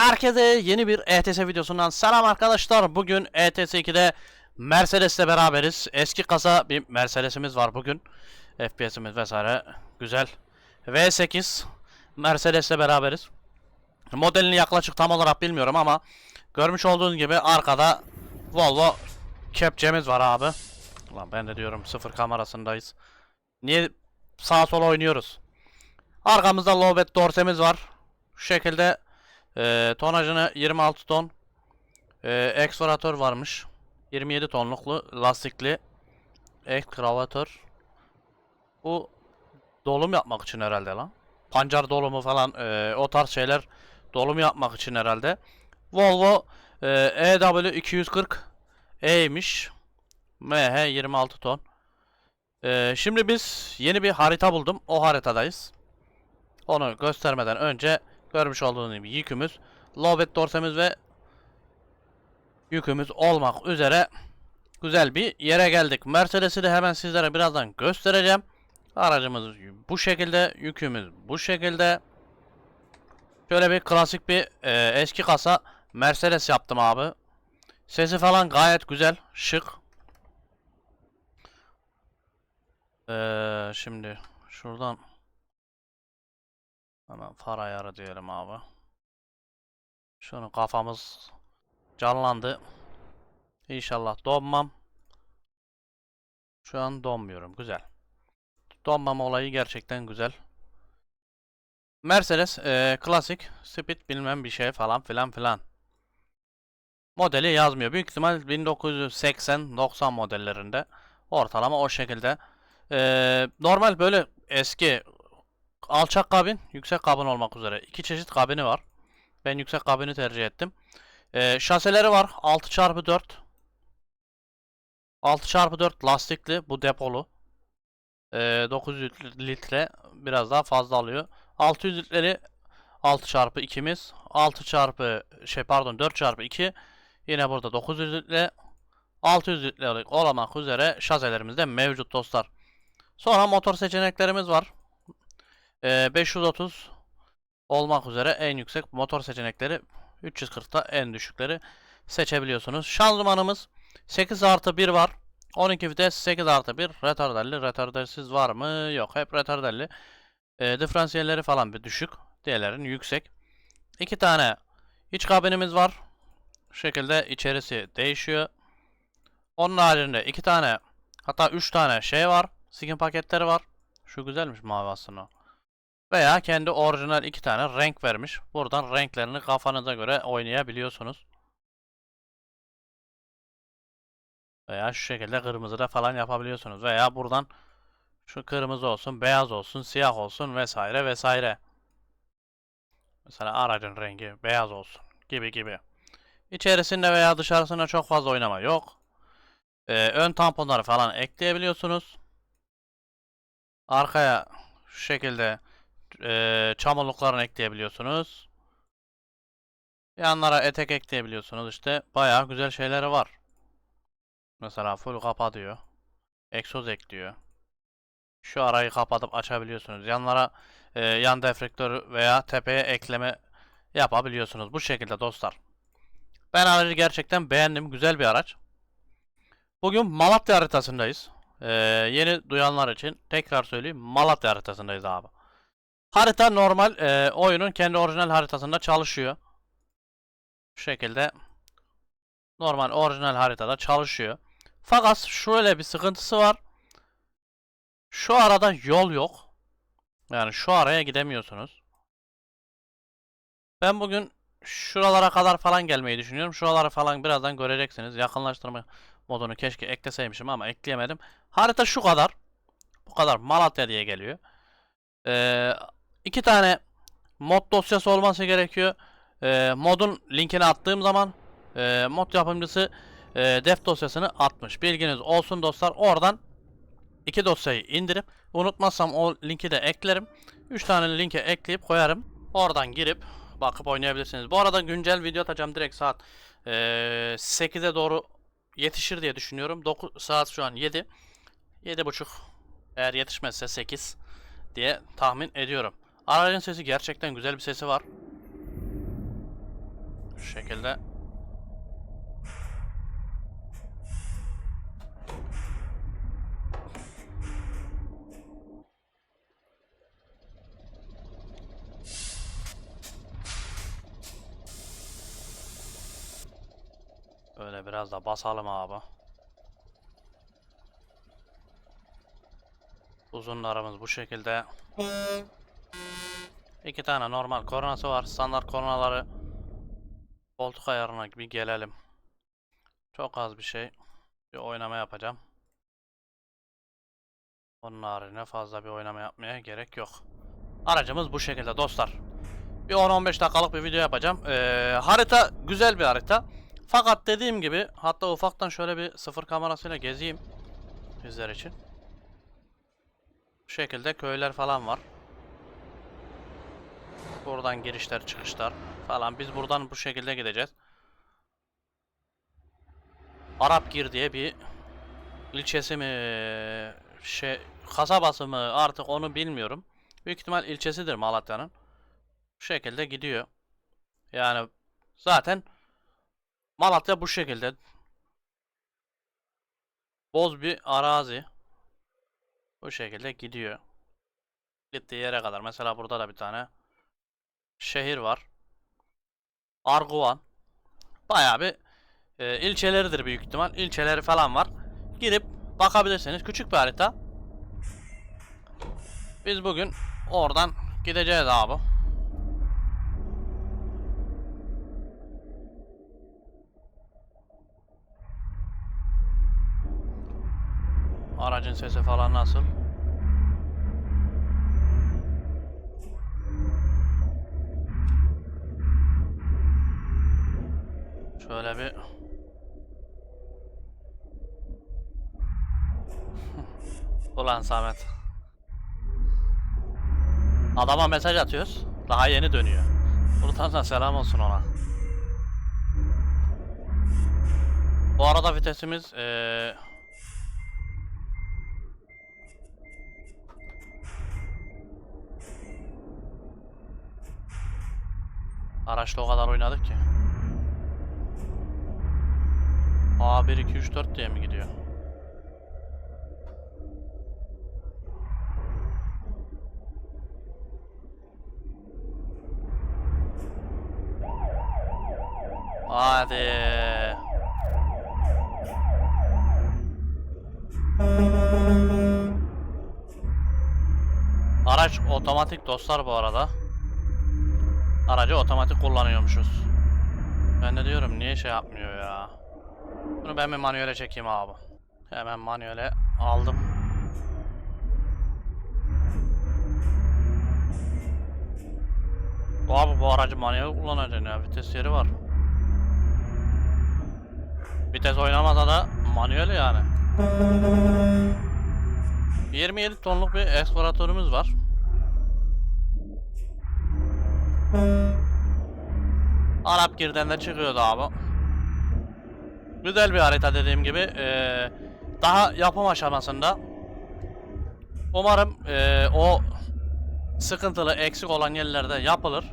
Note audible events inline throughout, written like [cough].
Herkese yeni bir ETS videosundan selam arkadaşlar. Bugün ETS 2'de Mercedes'le beraberiz. Eski kasa bir Mercedes'imiz var bugün. FPS'imiz vesaire güzel. V8 Mercedes'le beraberiz. Modelini yaklaşık tam olarak bilmiyorum ama görmüş olduğunuz gibi arkada Volvo kepçemiz var abi. Ulan ben de diyorum sıfır kamerasındayız. Niye sağa sola oynuyoruz? Arkamızda lowbat dorsemiz var. Şu şekilde e, tonajını 26 ton. E, ekskavatör varmış. 27 tonluklu lastikli ekskavatör. Bu dolum yapmak için herhalde lan. Pancar dolumu falan e, o tarz şeyler dolum yapmak için herhalde. Volvo e, EW 240 E'ymiş. MH 26 ton. E, şimdi biz yeni bir harita buldum. O haritadayız. Onu göstermeden önce görmüş olduğunuz gibi yükümüz, lowbat dorsemiz ve yükümüz olmak üzere güzel bir yere geldik. Mercedes'i de hemen sizlere birazdan göstereceğim. Aracımız bu şekilde, yükümüz bu şekilde. Şöyle bir klasik bir e, eski kasa Mercedes yaptım abi. Sesi falan gayet güzel, şık. Ee, şimdi şuradan Hemen far ayarı diyelim abi. Şunu kafamız canlandı. İnşallah donmam. Şu an donmuyorum. Güzel. Donmama olayı gerçekten güzel. Mercedes eee, klasik speed bilmem bir şey falan filan filan. Modeli yazmıyor. Büyük ihtimal 1980-90 modellerinde. Ortalama o şekilde. Eee, normal böyle eski alçak kabin, yüksek kabin olmak üzere iki çeşit kabini var. Ben yüksek kabini tercih ettim. Ee, şaseleri var 6x4. 6x4 lastikli bu depolu. Ee, 900 litre biraz daha fazla alıyor. 600 litreleri 6x2'miz. 6 çarpı şey pardon 4 çarpı 2 yine burada 900 litre 600 litrelik olmak üzere şaselerimiz de mevcut dostlar. Sonra motor seçeneklerimiz var. Ee, 530 olmak üzere en yüksek motor seçenekleri 340'ta en düşükleri seçebiliyorsunuz. Şanzımanımız 8 artı 1 var. 12 vites 8 artı 1 retarderli. Retardersiz var mı? Yok. Hep retarderli. E, diferansiyelleri falan bir düşük. Diğerlerin yüksek. 2 tane iç kabinimiz var. Şu şekilde içerisi değişiyor. Onun haricinde 2 tane hatta 3 tane şey var. Skin paketleri var. Şu güzelmiş mavi aslında. Veya kendi orijinal iki tane renk vermiş. Buradan renklerini kafanıza göre oynayabiliyorsunuz. Veya şu şekilde kırmızı da falan yapabiliyorsunuz. Veya buradan şu kırmızı olsun, beyaz olsun, siyah olsun vesaire vesaire. Mesela aracın rengi beyaz olsun gibi gibi. İçerisinde veya dışarısında çok fazla oynama yok. Ee, ön tamponları falan ekleyebiliyorsunuz. Arkaya şu şekilde e, çamurluklarını ekleyebiliyorsunuz. Yanlara etek ekleyebiliyorsunuz. İşte bayağı güzel şeyleri var. Mesela full kapa diyor. Egzoz ekliyor. Şu arayı kapatıp açabiliyorsunuz. Yanlara e, yan deflektör veya tepeye ekleme yapabiliyorsunuz. Bu şekilde dostlar. Ben aracı gerçekten beğendim. Güzel bir araç. Bugün Malatya haritasındayız. Ee, yeni duyanlar için tekrar söyleyeyim. Malatya haritasındayız abi. Harita normal e, oyunun kendi orijinal haritasında çalışıyor. Şu şekilde normal orijinal haritada çalışıyor. Fakat şöyle bir sıkıntısı var. Şu arada yol yok. Yani şu araya gidemiyorsunuz. Ben bugün şuralara kadar falan gelmeyi düşünüyorum. Şuraları falan birazdan göreceksiniz. Yakınlaştırma modunu keşke ekleseymişim ama ekleyemedim. Harita şu kadar. Bu kadar Malatya diye geliyor. Ee, iki tane mod dosyası olması gerekiyor. Ee, modun linkini attığım zaman e, mod yapımcısı e, def dosyasını atmış. Bilginiz olsun dostlar. Oradan iki dosyayı indirip unutmazsam o linki de eklerim. 3 tane linke ekleyip koyarım. Oradan girip bakıp oynayabilirsiniz. Bu arada güncel video atacağım direkt saat e, 8'e doğru yetişir diye düşünüyorum. 9 saat şu an 7. 7.30 eğer yetişmezse 8 diye tahmin ediyorum. Aracın sesi gerçekten güzel bir sesi var. Şu şekilde. Öyle biraz da basalım abi. Uzunlarımız bu şekilde. İki tane normal kornası var. Standart kornaları koltuk ayarına bir gelelim. Çok az bir şey. Bir oynama yapacağım. Onun haricinde fazla bir oynama yapmaya gerek yok. Aracımız bu şekilde dostlar. Bir 10-15 dakikalık bir video yapacağım. Ee, harita güzel bir harita. Fakat dediğim gibi hatta ufaktan şöyle bir sıfır kamerasıyla gezeyim. Bizler için. Bu şekilde köyler falan var. Buradan girişler çıkışlar falan. Biz buradan bu şekilde gideceğiz. Arapgir diye bir ilçesi mi şey kasabası mı artık onu bilmiyorum. Büyük ihtimal ilçesidir Malatya'nın. Bu şekilde gidiyor. Yani zaten Malatya bu şekilde. Boz bir arazi. Bu şekilde gidiyor. Gittiği yere kadar. Mesela burada da bir tane şehir var. Arguvan. Bayağı bir e, ilçeleridir büyük ihtimal. İlçeleri falan var. Girip bakabilirsiniz. Küçük bir harita. Biz bugün oradan gideceğiz abi. Aracın sesi falan nasıl? Şöyle bir Ulan Samet. Adama mesaj atıyoruz. Daha yeni dönüyor. Buradan da selam olsun ona. Bu arada vitesimiz eee Araçla o kadar oynadık ki. A 1 2 3 4 diye mi gidiyor? Hadi. Araç otomatik dostlar bu arada. Aracı otomatik kullanıyormuşuz. Ben de diyorum niye şey yapmıyor ya. Bunu ben bir manuele çekeyim abi. Hemen manuele aldım. Abi bu aracı manuel kullanacaksın ya. Vites yeri var. Vites oynamasa da manuel yani. 27 tonluk bir ekskavatörümüz var. Arap girden de çıkıyordu abi. Güzel bir harita dediğim gibi. Ee, daha yapım aşamasında. Umarım ee, o sıkıntılı, eksik olan yerlerde yapılır.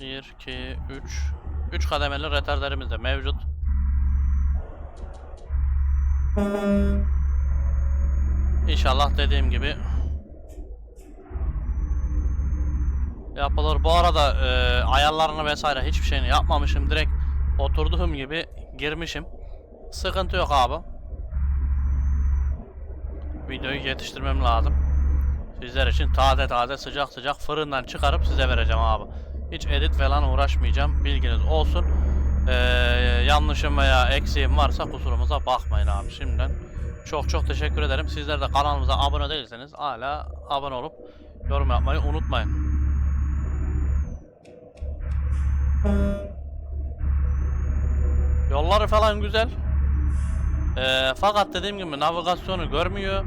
Bir, iki, üç. Üç kademeli retarderimiz de mevcut. İnşallah dediğim gibi yapılır. Bu arada e, ayarlarını vesaire hiçbir şeyini yapmamışım. Direkt oturduğum gibi girmişim. Sıkıntı yok abi. Videoyu yetiştirmem lazım. Sizler için taze taze sıcak sıcak fırından çıkarıp size vereceğim abi. Hiç edit falan uğraşmayacağım. Bilginiz olsun. Ee, yanlışım veya eksiğim varsa kusurumuza bakmayın abi şimdiden. Çok çok teşekkür ederim. Sizler de kanalımıza abone değilseniz hala abone olup yorum yapmayı unutmayın. Yolları falan güzel. Ee, fakat dediğim gibi navigasyonu görmüyor.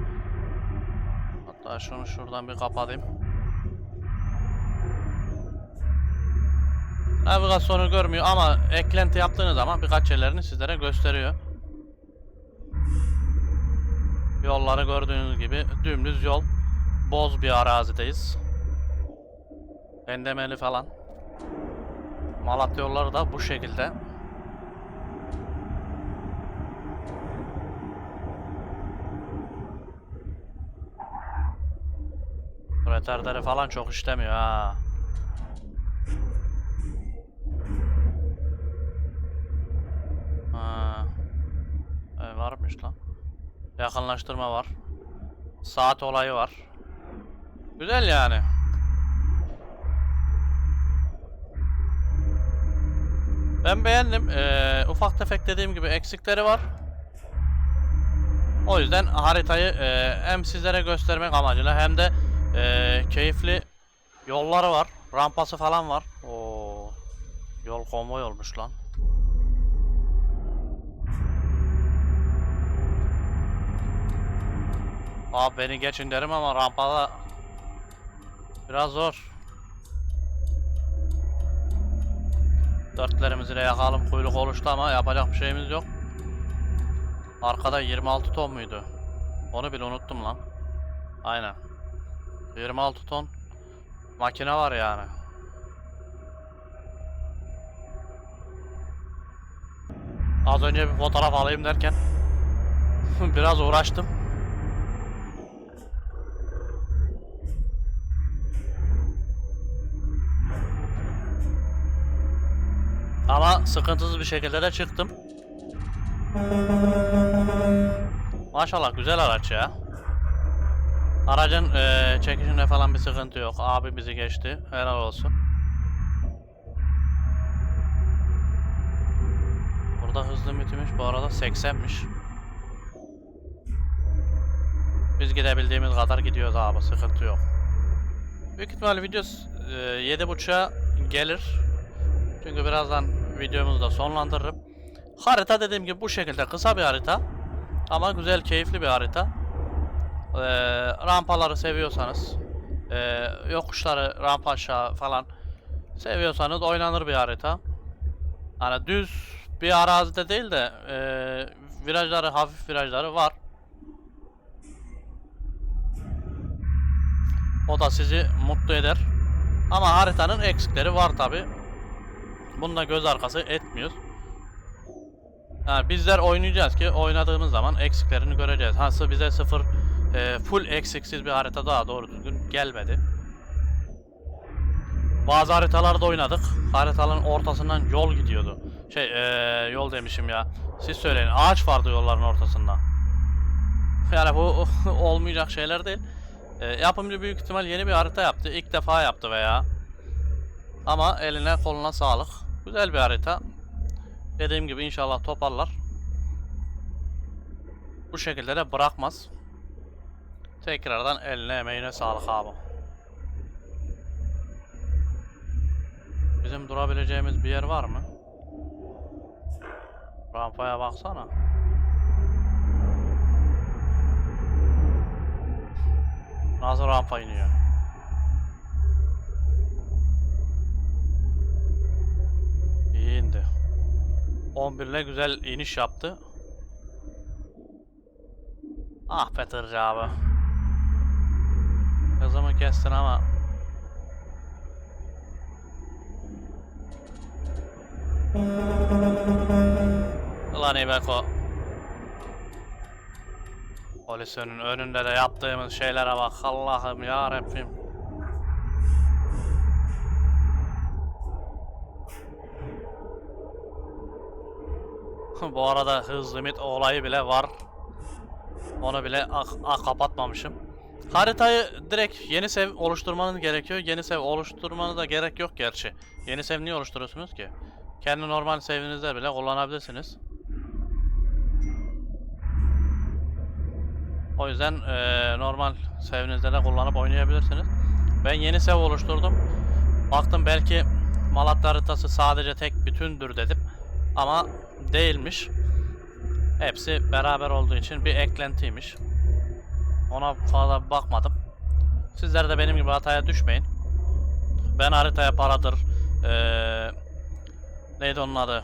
Hatta şunu şuradan bir kapatayım. Navigasyonu görmüyor ama eklenti yaptığınız zaman birkaç yerlerini sizlere gösteriyor. Yolları gördüğünüz gibi dümdüz yol. Boz bir arazideyiz. Endemeli falan. Malatya yolları da bu şekilde. Retarderi falan çok işlemiyor ha. Ha. E, varmış lan. Yakınlaştırma var. Saat olayı var. Güzel yani. Ben beğendim. Ee, ufak tefek dediğim gibi eksikleri var. O yüzden haritayı e, hem sizlere göstermek amacıyla hem de e, keyifli yolları var. Rampası falan var. Oo, yol konvoy olmuş lan. Abi beni geçin derim ama rampada biraz zor. Dörtlerimizi de yakalım kuyruk oluştu ama yapacak bir şeyimiz yok. Arkada 26 ton muydu? Onu bile unuttum lan. Aynen. 26 ton makine var yani. Az önce bir fotoğraf alayım derken [laughs] biraz uğraştım. Ama sıkıntısız bir şekilde de çıktım. Maşallah güzel araç ya. Aracın eee, çekişinde falan bir sıkıntı yok. Abi bizi geçti. Helal olsun. Burada hız limitimiz bu arada 80'miş. Biz gidebildiğimiz kadar gidiyoruz abi. Sıkıntı yok. Büyük ihtimalle video eee, 7.30'a gelir. Çünkü birazdan videomuzu da sonlandırırım. Harita dediğim gibi bu şekilde kısa bir harita. Ama güzel, keyifli bir harita. Ee, rampaları seviyorsanız, ee, yokuşları, rampa aşağı falan seviyorsanız oynanır bir harita. Hani düz bir arazide değil de ee, virajları, hafif virajları var. O da sizi mutlu eder. Ama haritanın eksikleri var tabi. Bununla göz arkası etmiyoruz. Yani bizler oynayacağız ki oynadığımız zaman eksiklerini göreceğiz. Hası bize sıfır e, full eksiksiz bir harita daha doğru düzgün gelmedi. Bazı haritalarda oynadık. Haritaların ortasından yol gidiyordu. Şey e, yol demişim ya. Siz söyleyin. Ağaç vardı yolların ortasında. Yani bu [laughs] olmayacak şeyler değil. E, yapımcı büyük ihtimal yeni bir harita yaptı. İlk defa yaptı veya. Ama eline koluna sağlık. Güzel bir harita. Dediğim gibi inşallah toparlar. Bu şekilde de bırakmaz. Tekrardan eline emeğine sağlık abi. Bizim durabileceğimiz bir yer var mı? Rampaya baksana. Nasıl rampa iniyor? İyi indi. 11 ile güzel iniş yaptı. Ah be tırcı abi. Hızımı kestin ama. Ulan İbeko. Polisinin önünde de yaptığımız şeylere bak Allah'ım ya Rabbim. [laughs] Bu arada hız limit olayı bile var. Onu bile kapatmamışım. Haritayı direkt yeni sev oluşturmanız gerekiyor. Yeni sev oluşturmanıza da gerek yok gerçi. Yeni sev niye oluşturuyorsunuz ki? Kendi normal sevinizde bile kullanabilirsiniz. O yüzden eee, normal sevinizde de kullanıp oynayabilirsiniz. Ben yeni sev oluşturdum. Baktım belki Malatya haritası sadece tek bütündür dedim. Ama değilmiş. Hepsi beraber olduğu için bir eklentiymiş. Ona fazla bakmadım. Sizler de benim gibi hataya düşmeyin. Ben haritaya paradır, eee neydi onun adı,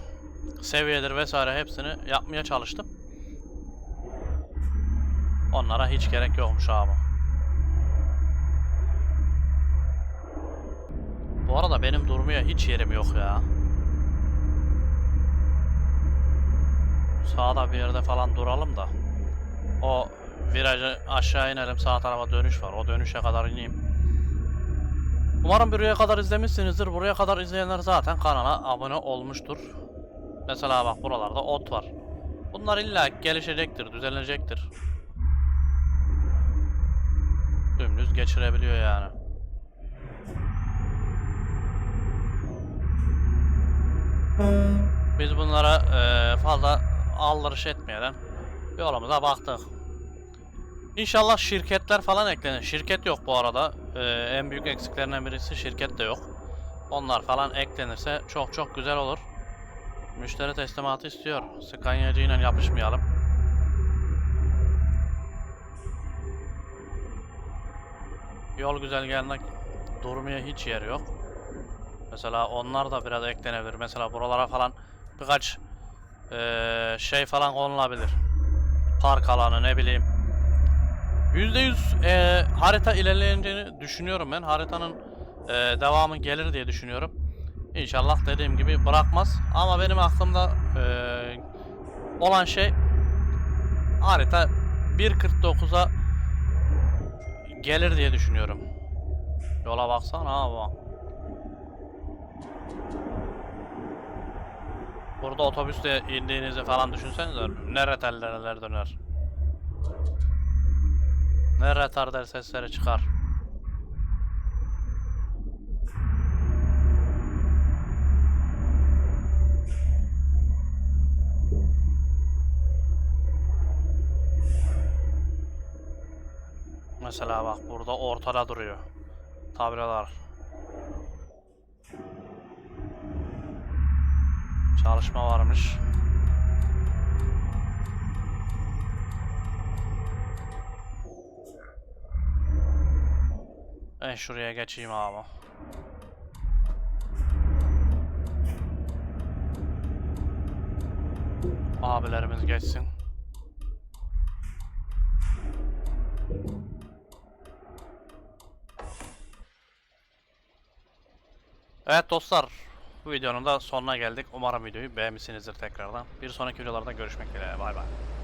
seviyedir vesaire hepsini yapmaya çalıştım. Onlara hiç gerek yokmuş abi. Bu arada benim durmaya hiç yerim yok ya. Sağda bir yerde falan duralım da. O virajı aşağı inelim sağ tarafa dönüş var. O dönüşe kadar ineyim. Umarım buraya kadar izlemişsinizdir. Buraya kadar izleyenler zaten kanala abone olmuştur. Mesela bak buralarda ot var. Bunlar illa gelişecektir, düzelecektir. Dümdüz geçirebiliyor yani. Biz bunlara eee, fazla aldırış etmeden yolumuza baktık. İnşallah şirketler falan eklenir. Şirket yok bu arada. Eee, en büyük eksiklerinden birisi şirket de yok. Onlar falan eklenirse çok çok güzel olur. Müşteri teslimatı istiyor. Scania'cı ile yapışmayalım. Yol güzergahında durmaya hiç yer yok. Mesela onlar da biraz eklenebilir. Mesela buralara falan birkaç eee, şey falan konulabilir. Park alanı ne bileyim. %100 eee, harita ilerleyeceğini düşünüyorum ben. Haritanın eee, devamı gelir diye düşünüyorum. İnşallah dediğim gibi bırakmaz. Ama benim aklımda eee, olan şey harita 1.49'a gelir diye düşünüyorum. Yola baksana abi. Burada otobüste indiğinizi falan düşünsenize ne retarderler döner. Ne retarder sesleri çıkar. Mesela bak burada ortada duruyor. Tabelalar. Çalışma varmış. Ben şuraya geçeyim abi. Abilerimiz geçsin. Evet dostlar, bu videonun da sonuna geldik. Umarım videoyu beğenmişsinizdir tekrardan. Bir sonraki videolarda görüşmek dileğiyle. Bay bay.